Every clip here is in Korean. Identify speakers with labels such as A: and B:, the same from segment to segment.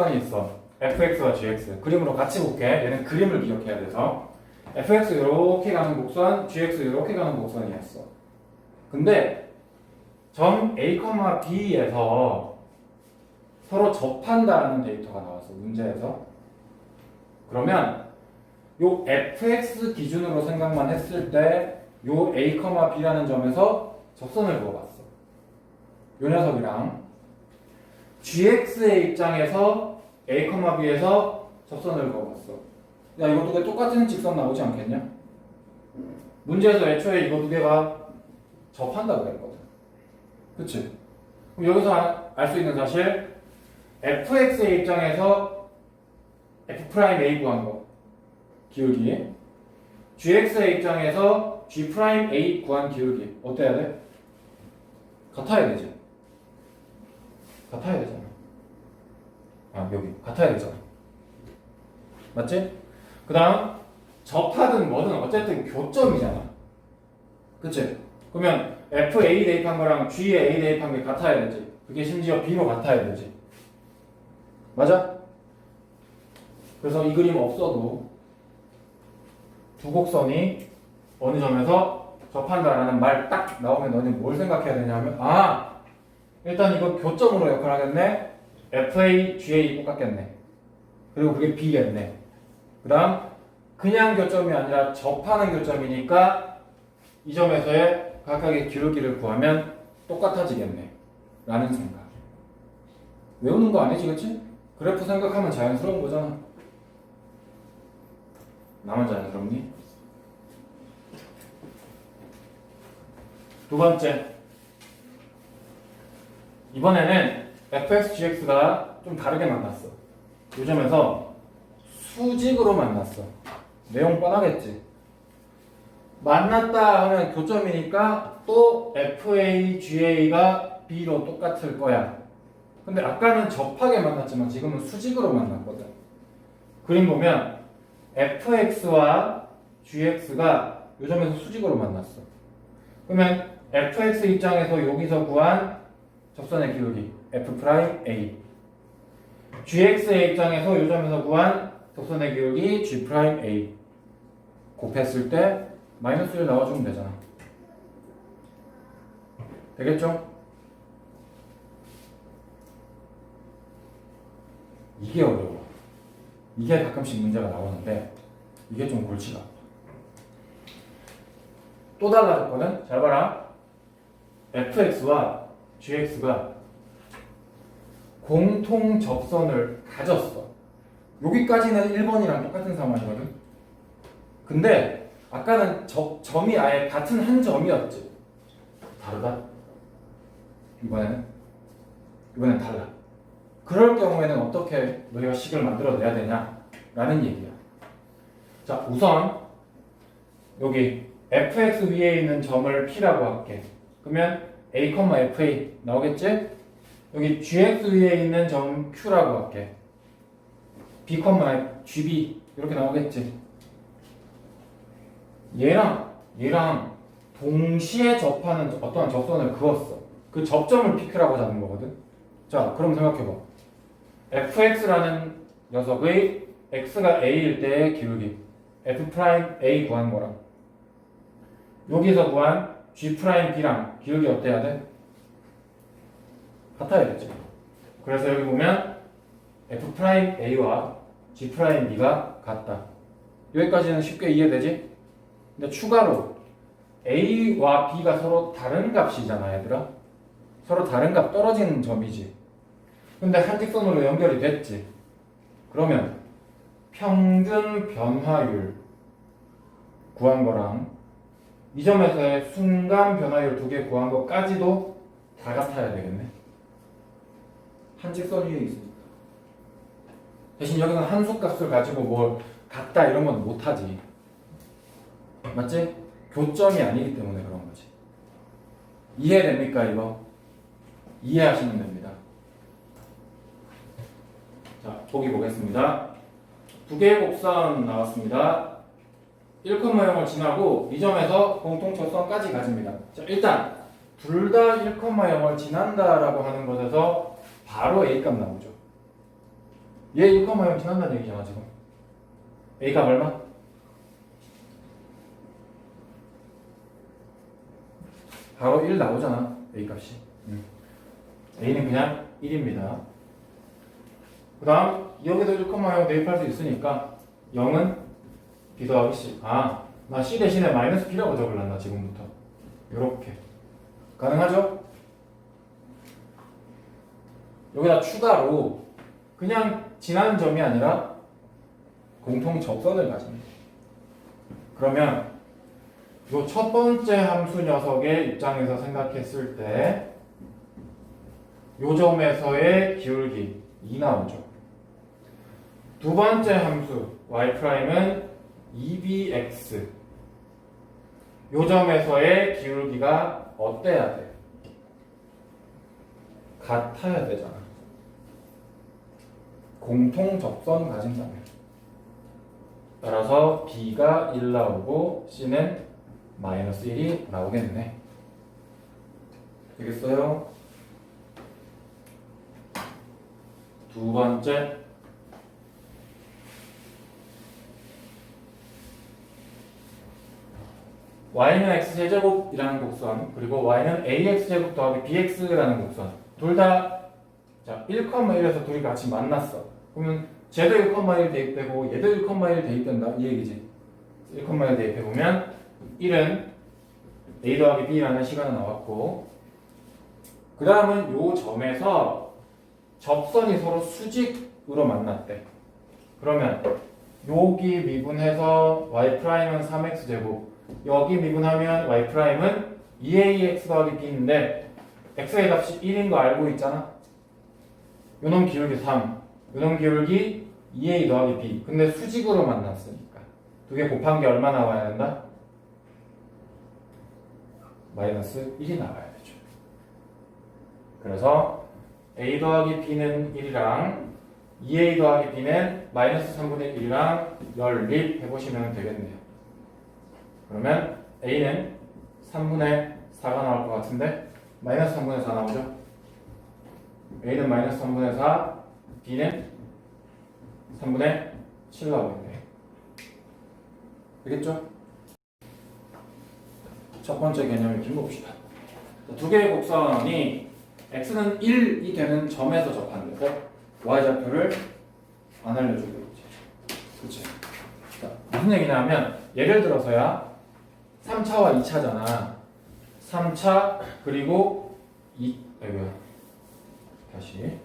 A: 곡선이 있어. fx와 gx. 그림으로 같이 볼게. 얘는 그림을 기억해야 돼서. fx 이렇게 가는 곡선, gx 이렇게 가는 곡선이었어. 근데 점 a, b에서 서로 접한다는 데이터가 나왔어. 문제에서. 그러면 요 fx 기준으로 생각만 했을 때 요 a, b라는 점에서 접선을 그어봤어. 요 녀석이랑 gx의 입장에서 a, b에서 접선을 그어봤어. 야 이거 두 개 똑같은 직선 나오지 않겠냐? 문제에서 애초에 이거 두 개가 접한다고 그랬거든. 그치? 그럼 여기서 알 수 있는 사실 fx의 입장에서 f'a 구한 거 기울기 gx의 입장에서 g'a 구한 기울기 어때야 돼? 같아야 되지 같아야 되잖아 아 여기. 같아야 되잖아 맞지? 그 다음 접하든 뭐든 어쨌든 교점이잖아. 그치? 그러면 FA 대입한 거랑 G에 A 대입한 게 같아야 되지. 그게 심지어 B로 같아야 되지. 맞아? 그래서 이 그림 없어도 두 곡선이 어느 점에서 접한다라는 말 딱 나오면 너는 뭘 생각해야 되냐면 아! 일단 이거 교점으로 역할하겠네 FA, GA 똑같겠네. 그리고 그게 B겠네. 그 다음 그냥 교점이 아니라 접하는 교점이니까 이 점에서의 각각의 기울기를 구하면 똑같아지겠네. 라는 생각. 외우는 거 아니지 그치? 그래프 생각하면 자연스러운 거잖아. 나만 자연스럽니? 두 번째. 이번에는 fx, gx가 좀 다르게 만났어 이 점에서 수직으로 만났어 내용 뻔하겠지 만났다 하면 교점이니까 또 FA, GA가 B로 똑같을 거야. 근데 아까는 접하게 만났지만 지금은 수직으로 만났거든. 그림 보면 FX와 GX가 이 점에서 수직으로 만났어. 그러면 FX 입장에서 여기서 구한 접선의 기울기 F'A GX의 입장에서 이 점에서 구한 접선의 기울기 G'A 곱했을 때 마이너스 1 나와주면 되잖아. 되겠죠? 이게 어려워. 이게 가끔씩 문제가 나오는데 이게 좀 골치가. 또 달라졌거든? 잘 봐라. fx와 gx가 공통 접선을 가졌어. 여기까지는 1번이랑 똑같은 상황이거든. 근데 아까는 저, 점이 아예 같은 한 점이었지. 다르다? 이번에는? 이번엔 달라. 그럴 경우에는 어떻게 너희가 식을 만들어내야 되냐 라는 얘기야. 자, 우선 여기 fx 위에 있는 점을 p라고 할게. 그러면 a, fa 나오겠지? 여기 gx 위에 있는 점 q라고 할게. b, gb 이렇게 나오겠지? 얘랑 얘랑 동시에 접하는 어떠한 접선을 그었어. 그 접점을 PQ라고 잡는 거거든. 자, 그럼 생각해봐. fx라는 녀석의 x가 a일 때의 기울기 f'a 구한 거랑 여기서 구한 g'b랑 기울기 어때야 돼? 같아야겠지. 그래서 여기 보면 f'a와 g'b가 같다. 여기까지는 쉽게 이해되지? 근데 추가로 A와 B가 서로 다른 값이잖아, 얘들아. 서로 다른 값 떨어지는 점이지. 근데 한 직선으로 연결이 됐지. 그러면 평균 변화율 구한 거랑 이 점에서의 순간 변화율 두 개 구한 것까지도 다 같아야 되겠네. 한 직선 위에 있으니까. 대신 여기는 한수 값을 가지고 뭘 같다 이런 건 못하지. 맞지? 교점이 아니기 때문에 그런 거지. 이해됩니까, 이거? 이해하시면 됩니다. 자, 보기 보겠습니다. 두 개의 곡선 나왔습니다. 1,0을 지나고 이 점에서 공통점선까지 가집니다. 자, 일단 둘 다 1,0을 지난다라고 하는 것에서 바로 A 값 나오죠. 얘 1,0 지난다는 얘기잖아 지금. A 값 얼마? 바로 1 나오잖아 A 값이. A는 그냥 1입니다. 그 다음 여기도 1,0 대입할 수 있으니까 0은 B 더하기 C. 아, 나 C 대신에 마이너스 B라고 적을란다 지금부터. 이렇게 가능하죠? 여기다 추가로 그냥 지나는 점이 아니라 공통 접선을 가집니다. 그러면 요첫 번째 함수 녀석의 입장에서 생각했을 때요 점에서의 기울기 2 나오죠. 두 번째 함수 y'은 2bx 요 점에서의 기울기가 어때야 돼? 같아야 되잖아. 공통 접선 가진다면. 따라서 b가 1 나오고 c는 마이너스 1이 나오겠네. 되겠어요? 두 번째 y는 x제곱이라는 곡선 그리고 y는 ax제곱 더하기 bx라는 곡선 둘 다 자, 1,1에서 둘이 같이 만났어. 그러면 쟤도 1,1 대입되고 얘도 1,1 대입된다. 이 얘기지. 1,1 대입해보면 1은 a 더하기 b라는 시간이 나왔고 그 다음은 요 점에서 접선이 서로 수직으로 만났대. 그러면 여기 미분해서 y 프라임은 3x 제곱. 여기 미분하면 y 프라임은 2ax 더하기 b인데 x의 값이 1인 거 알고 있잖아. 요놈 기울기 3, 요놈 기울기 2a 더하기 b. 근데 수직으로 만났으니까 두 개 곱한 게 얼마 나와야 된다? 마이너스 1이 나와야 되죠. 그래서 a 더하기 b는 1이랑 2a 더하기 b는 마이너스 3분의 1이랑 연립 해보시면 되겠네요. 그러면 a는 3분의 4가 나올 것 같은데 마이너스 3분의 4 나오죠? A는 마이너스 3분의 4, b는 3분의 7 나오겠네. 되겠죠? 첫 번째 개념을 길봅시다. 두 개의 곡선이 x는 1이 되는 점에서 접하는데 y좌표를 안 알려주고 있지. 그치? 자, 무슨 얘기냐면 예를 들어서야 3차와 2차잖아. 3차 그리고 2 아이고야. 다시.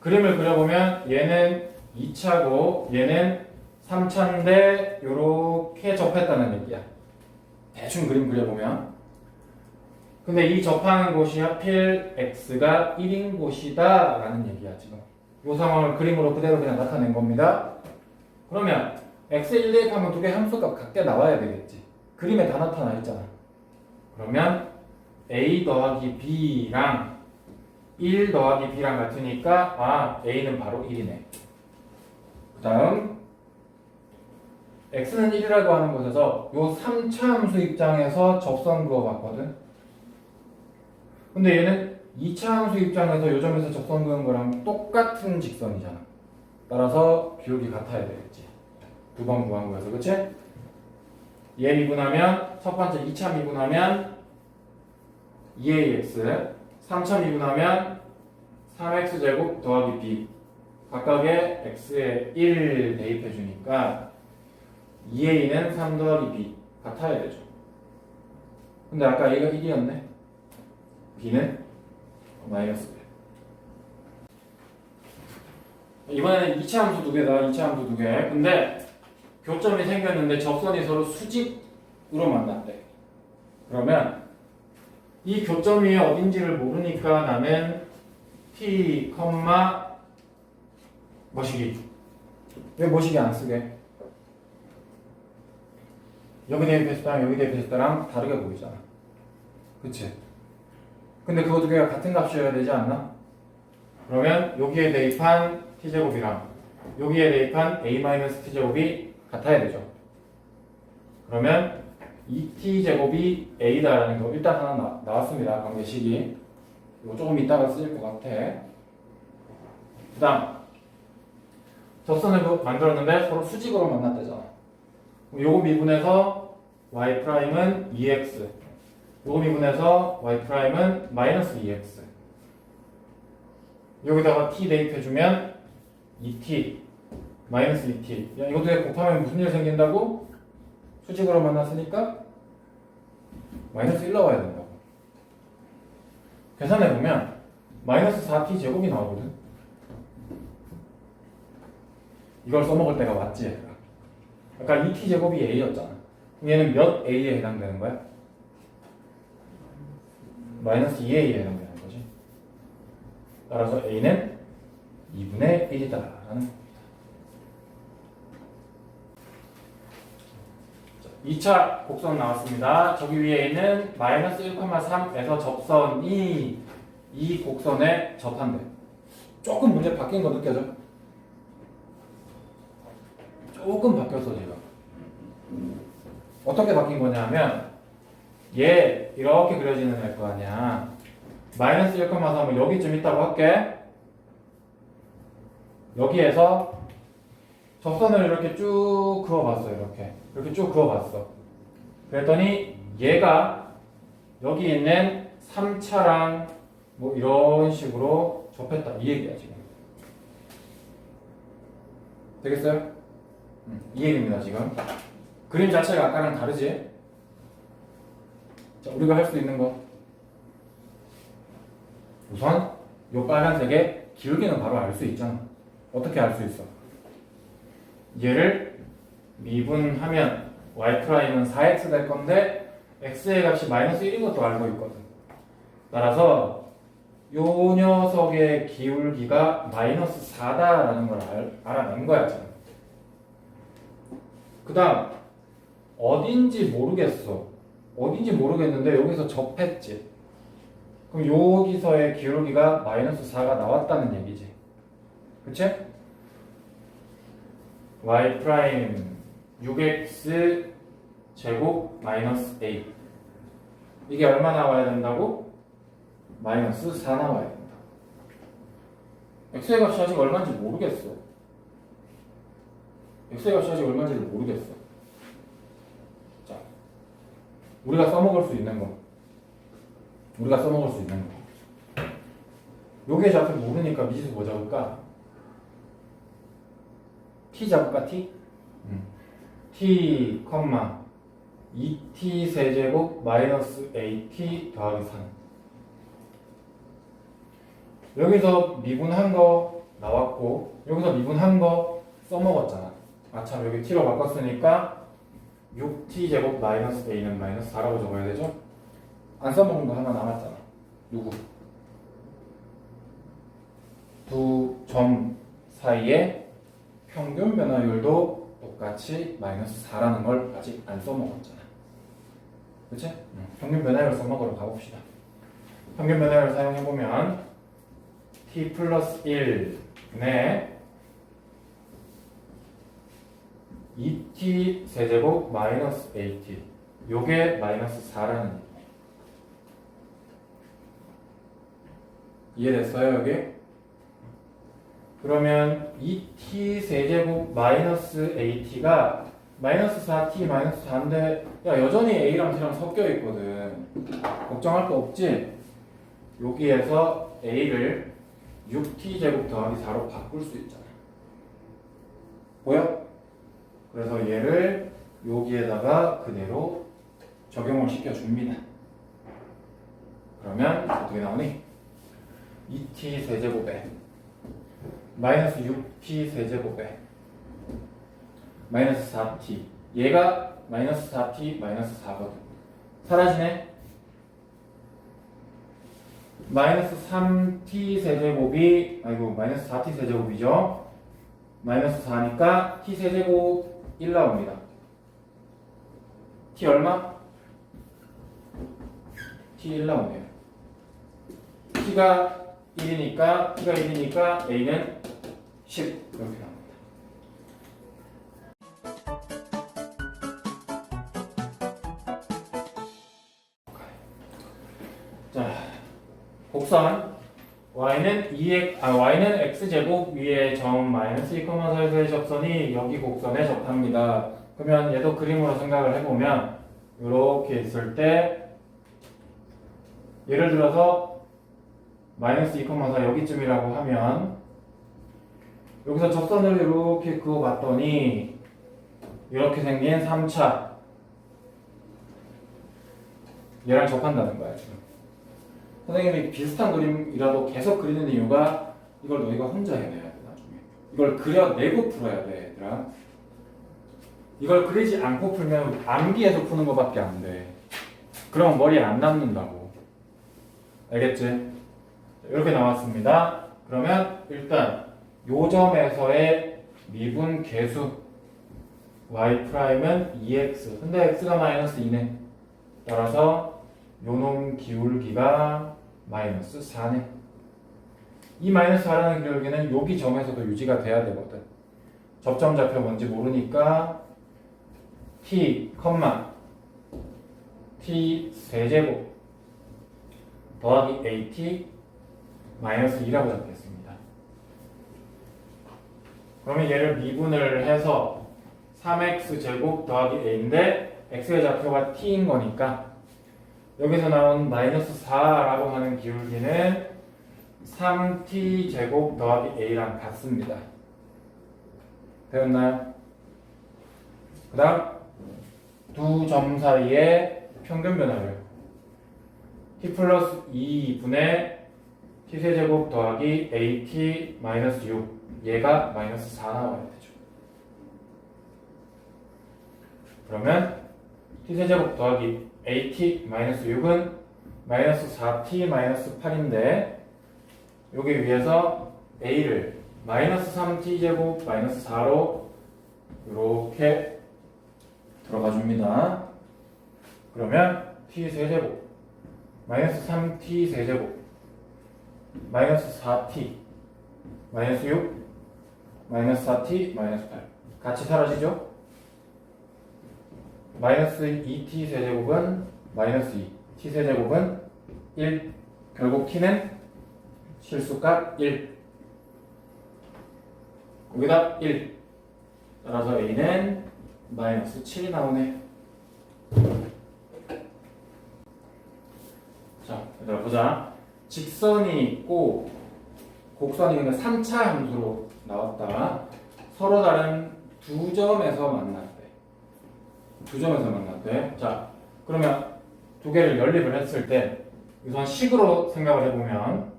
A: 그림을 그려보면 얘는 2차고 얘는 3차인데 요렇게 접했다는 얘기야. 대충 그림 그려보면. 근데 이 접하는 곳이 하필 x가 1인 곳이다 라는 얘기야 지금. 이 상황을 그림으로 그대로 그냥 나타낸 겁니다. 그러면 x 1 대입하면 두 개 함수가 각각 나와야 되겠지. 그림에 다 나타나 있잖아. 그러면 a 더하기 b랑 1 더하기 b랑 같으니까 아 a는 바로 1이네. 그 다음 x는 1이라고 하는 곳에서 요 3차 함수 입장에서 접선 그어봤거든? 근데 얘는 2차 함수 입장에서 요 점에서 접선 그은 거랑 똑같은 직선이잖아. 따라서 기울기 같아야 되겠지. 두 번 구한 거여서 그치? 얘 미분하면 첫 번째 2차 미분하면 2ax 3차 미분하면 3x 제곱 더하기 b. 각각의 x에 1 대입해 주니까 2a는 3 더하기 b 같아야 되죠. 근데 아까 a가 1이었네. B는 마이너스 1 이번에는 2차 함수 두 개다 2차 함수 두 개. 근데 교점이 생겼는데 접선이 서로 수직으로 만났대. 그러면 이 교점이 어딘지를 모르니까 나는 t, 뭐시기 왜 뭐시기 안 쓰게? 여기 대입했을 때랑 여기 대입했을 때랑 다르게 보이잖아 그치? 근데 그거 두 개가 같은 값이어야 되지 않나? 그러면 여기에 대입한 t제곱이랑 여기에 대입한 a-t제곱이 같아야 되죠. 그러면 2t제곱이 a다라는 거 일단 하나 나, 나왔습니다. 관계식이. 이거 조금 이따가 쓰일 것 같아. 그 다음 접선을 그- 만들었는데 서로 수직으로 만났다잖아. 그럼 요거 미분해서 y 프라임은 2x 요거 미분해서 y 프라임은 마이너스 2x 여기다가 t 대입해주면 2t 마이너스 2t 야 이것도 곱하면 무슨 일 생긴다고? 수직으로 만났으니까 마이너스 1 나와야 된다고. 계산해보면 마이너스 4t 제곱이 나오거든. 이걸 써먹을 때가 맞지? 아까 2t 제곱이 a였잖아. 얘는 몇 a에 해당되는 거야? 마이너스 2a에 해당되는 거지. 따라서 a는 2분의 1이다라는 겁니다 2차 곡선 나왔습니다. 저기 위에 있는 마이너스 1,3에서 접선이 이 곡선에 접한대. 조금 문제 바뀐 거 느껴져? 조금 바뀌었어 지금. 어떻게 바뀐 거냐면 얘 이렇게 그려지는 애 거 아니야. 마이너스 1,3은 여기쯤 있다고 할게. 여기에서 접선을 이렇게 쭉 그어봤어 이렇게 이렇게 쭉 그어봤어 그랬더니 얘가 여기 있는 3차랑 뭐 이런 식으로 접했다 이 얘기야 지금 되겠어요? 음, 이 얘기입니다 지금 그림 자체가 아까랑 다르지? 자 우리가 할 수 있는 거 우선 요 빨간색의 기울기는 바로 알 수 있잖아 어떻게 알 수 있어? 얘를 미분하면 y 프라임은 4x 될 건데 x의 값이 마이너스 1인 것도 알고 있거든. 따라서 요 녀석의 기울기가 마이너스 4다라는 걸 알, 알아낸 거야. 그 다음 어딘지 모르겠어. 어딘지 모르겠는데 여기서 접했지. 그럼 여기서의 기울기가 마이너스 4가 나왔다는 얘기지. 그치? y 프라임 6x 제곱 마이너스 a 이게 얼마 나와야 된다고? 마이너스 4 나와야 된다. x의 값이 아직 얼마인지 모르겠어. x의 값이 아직 얼마인지를 모르겠어. 자, 우리가 써먹을 수 있는 거. 우리가 써먹을 수 있는 거. 요게 자꾸 모르니까 미지수 뭐 잡을까? t 잡을까 t? 음. t, 2t 세제곱 마이너스 at 더하기 3 여기서 미분한 거 나왔고 여기서 미분한 거 써먹었잖아 아참 여기 t로 바꿨으니까 6t 제곱 마이너스 a는 마이너스 4라고 적어야 되죠? 안 써먹은 거 하나 남았잖아 누구? 두 점 사이에 평균 변화율도 똑같이 마이너스 4라는 걸 아직 안 써먹었잖아. 그치? 응. 평균 변화율 써먹으러 가봅시다. 평균 변화율 사용해보면 t 플러스 1에 2t 세제곱 마이너스 at 요게 마이너스 4라는 얘기예요. 이해됐어요 여기? 그러면 2t 세제곱 마이너스 at가 마이너스 4t 마이너스 4인데 야 여전히 a랑 t랑 섞여 있거든 걱정할 거 없지? 여기에서 a를 6t 제곱 더하기 4로 바꿀 수 있잖아 보여? 그래서 얘를 여기에다가 그대로 적용을 시켜줍니다 그러면 어떻게 나오니? 2t 세제곱에 마이너스 6t 세제곱에 마이너스 4t 얘가 마이너스 4t 마이너스 4거든. 사라지네. 마이너스 3t 세제곱이 아이고 마이너스 4t 세제곱이죠. 마이너스 4니까 t 세제곱 1 나옵니다. t 얼마? t 1 나오네요. t가 1이니까 t가 1이니까 a는 10 이렇게 나옵니다. 자, 곡선 y는 2x, 아, y는 x제곱 위에 점 마이너스 2,4에서의 접선이 여기 곡선에 접합니다. 그러면 얘도 그림으로 생각을 해보면 이렇게 있을 때 예를 들어서 마이너스 2,4 여기쯤이라고 하면 여기서 접선을 이렇게 그어봤더니 이렇게 생긴 3차 얘랑 접한다는 거야 지금. 선생님이 비슷한 그림이라도 계속 그리는 이유가 이걸 너희가 혼자 해내야 돼 나중에. 이걸 그려내고 풀어야 돼 얘들아. 이걸 그리지 않고 풀면 암기해서 푸는 것밖에 안돼. 그럼 머리에 안 남는다고. 알겠지? 이렇게 나왔습니다. 그러면 일단 요 점에서의 미분 계수 y 프라임은 2x 근데 x가 마이너스 2네. 따라서 요놈 기울기가 마이너스 4네. 이 마이너스 4라는 기울기는 여기 점에서도 유지가 돼야 되거든. 접점 좌표 뭔지 모르니까 t, t 세제곱 더하기 at 마이너스 2라고 잡겠습니다 그러면 얘를 미분을 해서 3x 제곱 더하기 a인데 x의 좌표가 t인 거니까 여기서 나온 마이너스 4라고 하는 기울기는 3t 제곱 더하기 a랑 같습니다. 되었나요? 그 다음 두 점 사이의 평균 변화를 t 플러스 2분의 t세제곱 더하기 at 마이너스 6 얘가 마이너스 4 나와야 되죠. 그러면 t세제곱 더하기 at 마이너스 6은 마이너스 4t 마이너스 8인데 여기 위에서 a를 마이너스 3t 제곱 마이너스 4로 이렇게 들어가 줍니다. 그러면 t 세제곱 마이너스 3t 세제곱 마이너스 4t 마이너스 6 마이너스 4t 마이너스 8 같이 사라지죠? 마이너스 2t 세제곱은 마이너스 2 t 세제곱은 1 결국 t는 실수값 1 여기다 1 따라서 a는 마이너스 7이 나오네. 자 얘들아 보자 직선이 있고 곡선이 근데 3차 함수로 나왔다 서로 다른 두 점에서 만났대 두 점에서 만났대 자 그러면 두 개를 연립을 했을 때 우선 식으로 생각을 해보면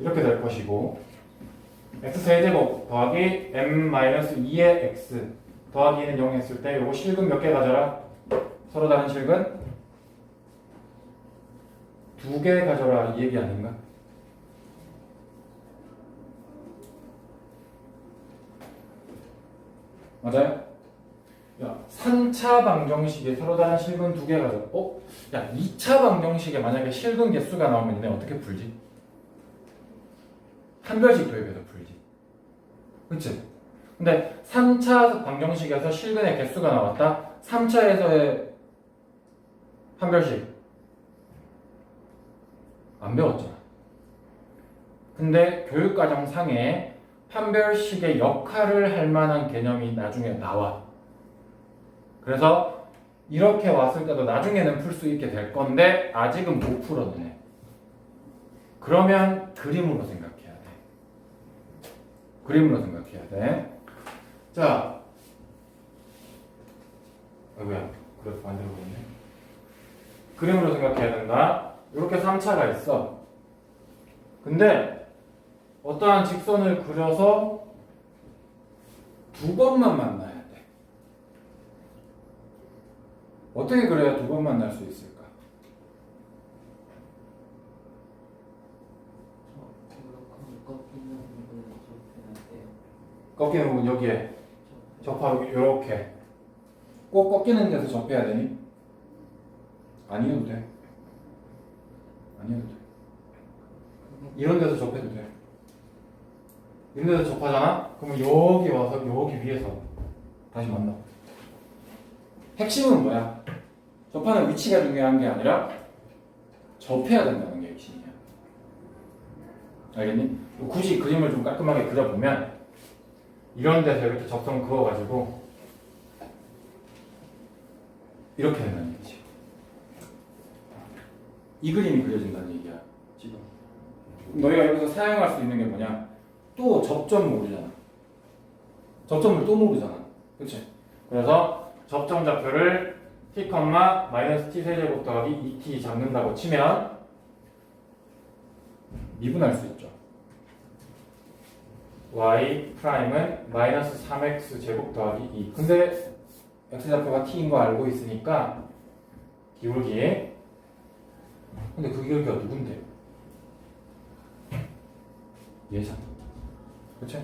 A: 이렇게 될 것이고 x 세제곱 더하기 m-2의 x 더하기 는 0 했을 때 요거 실근 몇 개 가져라? 서로 다른 실근? 두 개 가져라 이 얘기 아닌가? 맞아요? 야, 3차 방정식에 서로 다른 실근 두 개 가져. 어? 야, 2차 방정식에 만약에 실근 개수가 나오면 얘네 어떻게 풀지? 한 별씩 도입해서 풀지. 그치? 근데 3차 방정식에서 실근의 개수가 나왔다? 3차에서의 한 별씩 안 배웠잖아. 근데 교육과정 상에 판별식의 역할을 할 만한 개념이 나중에 나와. 그래서 이렇게 왔을 때도 나중에는 풀 수 있게 될 건데 아직은 못 풀어내네. 그러면 그림으로 생각해야 돼. 그림으로 생각해야 돼. 자, 아이고야, 그래도 반대로 보이네. 그림으로 생각해야 된다. 이렇게 3차가 있어. 근데 어떠한 직선을 그려서 두 번만 만나야 돼. 어떻게 그래야 두 번 만날 수 있을까? 꺾이는 부분 여기에 접하고 이렇게 꼭 꺾이는 데서 접해야 되니? 아니어도 돼. 아니어도 돼. 이런 데서 접해도 돼. 이런 데서 접하잖아? 그러면 여기 와서 여기 위에서 다시 만나. 핵심은 뭐야? 접하는 위치가 중요한 게 아니라 접해야 된다는 게 알겠니? 굳이 그림을 좀 깔끔하게 그려보면 이런 데서 이렇게 접선 그어가지고 이렇게 된다는 얘기지. 이 그림이 그려진다는 얘기야. 지금. 너희가 여기서 사용할 수 있는 게 뭐냐? 또 접점 모르잖아. 접점을 또 모르잖아. 그치? 그래서 접점 좌표를 t, 마이너스 t 세제곱 더하기 2t 잡는다고 치면 미분할 수 있죠. y 프라임은 마이너스 3x 제곱 더하기 2. 근데 x 좌표가 t인 거 알고 있으니까 기울기. 근데 그 기울기가 누군데? 얘잖아. 그치?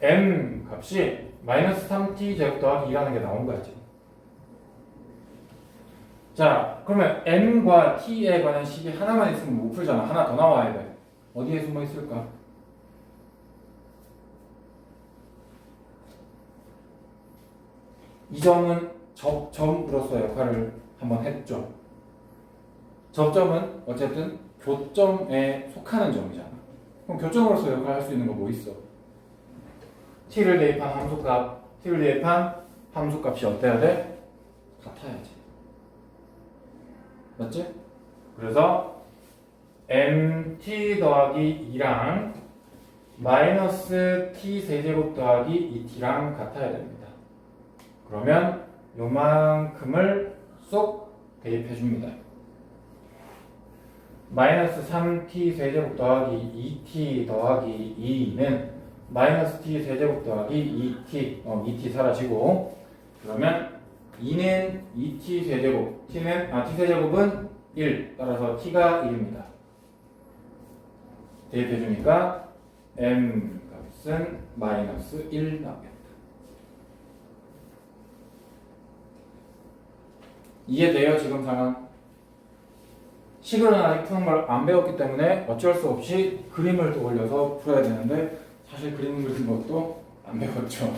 A: m 값이 마이너스 3t 제곱 더하기 2라는 게 나온 거야 지금. 자, 그러면 m과 t에 관한 식이 하나만 있으면 못 풀잖아. 하나 더 나와야 돼. 어디에 숨어 있을까? 이 점은 접점으로서 역할을 한번 했죠. 접점은 어쨌든 교점에 속하는 점이잖아. 그럼 교점으로서 역할을 할 수 있는 거 뭐 있어? t를 대입한 함수값, t를 대입한 함수값이 어때야 돼? 같아야지. 맞지? 그래서 mt 더하기 2랑 마이너스 t 세제곱 더하기 2t랑 같아야 됩니다. 그러면 요만큼을 쏙 대입해 줍니다. 마이너스 3t 세제곱 더하기 2t 더하기 2는 마이너스 t 세제곱 더하기 2t 어, 2t 사라지고 그러면 2는 2t 세제곱 t는 아 t 세제곱은 1 따라서 t가 1입니다. 대입해 주니까 m 값은 마이너스 1 나오겠다. 이해돼요 지금 상황? 식을 아직 푸는 걸 안 배웠기 때문에 어쩔 수 없이 그림을 또 올려서 풀어야 되는데 사실 그림 그리는 것도 안 배웠죠.